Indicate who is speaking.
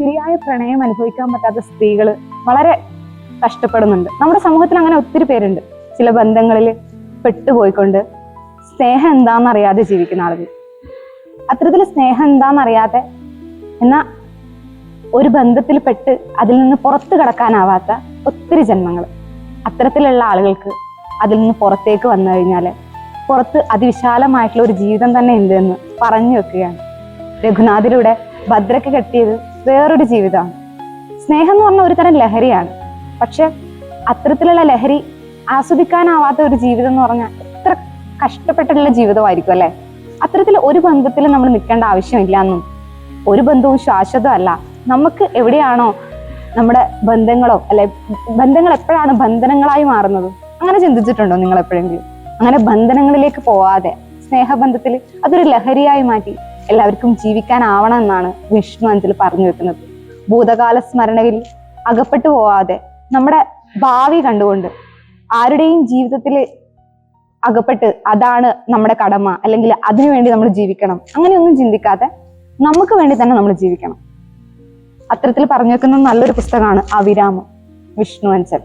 Speaker 1: ശരിയായ പ്രണയം അനുഭവിക്കാൻ പറ്റാത്ത സ്ത്രീകൾ വളരെ കഷ്ടപ്പെടുന്നുണ്ട്. നമ്മുടെ സമൂഹത്തിൽ അങ്ങനെ ഒത്തിരി പേരുണ്ട്. ചില ബന്ധങ്ങളിൽ പെട്ടുപോയിക്കൊണ്ട് സ്നേഹം എന്താണെന്ന് അറിയാതെ ജീവിക്കുന്ന ആളുകൾ. അത്തരത്തിൽ സ്നേഹം എന്താണെന്ന് അറിയാതെ എന്നാ ഒരു ബന്ധത്തിൽ പെട്ട് അതിൽ നിന്ന് പുറത്തു കടക്കാനാവാത്ത ഒത്തിരി ജന്മങ്ങൾ. അത്തരത്തിലുള്ള ആളുകൾക്ക് അതിൽ നിന്ന് പുറത്തേക്ക് വന്നു കഴിഞ്ഞാൽ പുറത്ത് അതിവിശാലമായിട്ടുള്ള ഒരു ജീവിതം തന്നെ ഉണ്ട് എന്ന് പറഞ്ഞു വെക്കുകയാണ്. രഘുനാഥിലൂടെ ഭദ്രക്ക് കെട്ടിയത് വേറൊരു ജീവിതമാണ്. സ്നേഹം എന്ന് പറഞ്ഞ ഒരു തരം ലഹരിയാണ്. പക്ഷെ അത്തരത്തിലുള്ള ലഹരി ആസ്വദിക്കാനാവാത്ത ഒരു ജീവിതം എന്ന് പറഞ്ഞാൽ എത്ര കഷ്ടപ്പെട്ടിട്ടുള്ള ജീവിതമായിരിക്കും അല്ലെ? അത്തരത്തിൽ ഒരു ബന്ധത്തിൽ നമ്മൾ നിൽക്കേണ്ട ആവശ്യമില്ല എന്നും ഒരു ബന്ധവും ശാശ്വതമല്ല നമുക്ക് എവിടെയാണോ നമ്മുടെ ബന്ധങ്ങളോ അല്ലെ ബന്ധങ്ങൾ എപ്പോഴാണ് ബന്ധനങ്ങളായി മാറുന്നത്? അങ്ങനെ ചിന്തിച്ചിട്ടുണ്ടോ നിങ്ങൾ എപ്പോഴെങ്കിലും അങ്ങനെ ബന്ധനങ്ങളിലേക്ക് പോവാതെ സ്നേഹബന്ധത്തിൽ അതൊരു ലഹരിയായി മാറ്റി എല്ലാവർക്കും ജീവിക്കാനാവണം എന്നാണ് വിഷ്ണു അഞ്ചിൽ പറഞ്ഞു വെക്കുന്നത്. ഭൂതകാല സ്മരണയിൽ അകപ്പെട്ടു പോവാതെ നമ്മുടെ ഭാവി കണ്ടുകൊണ്ട് ആരുടെയും ജീവിതത്തിൽ അകപ്പെട്ട് അതാണ് നമ്മുടെ കടമ അല്ലെങ്കിൽ അതിനുവേണ്ടി നമ്മൾ ജീവിക്കണം. അങ്ങനെയൊന്നും ചിന്തിക്കാതെ നമുക്ക് വേണ്ടി തന്നെ നമ്മൾ ജീവിക്കണം. അത്തരത്തിൽ പറഞ്ഞു വെക്കുന്ന നല്ലൊരു പുസ്തകമാണ് അവിരാമം. വിഷ്ണു അഞ്ചൽ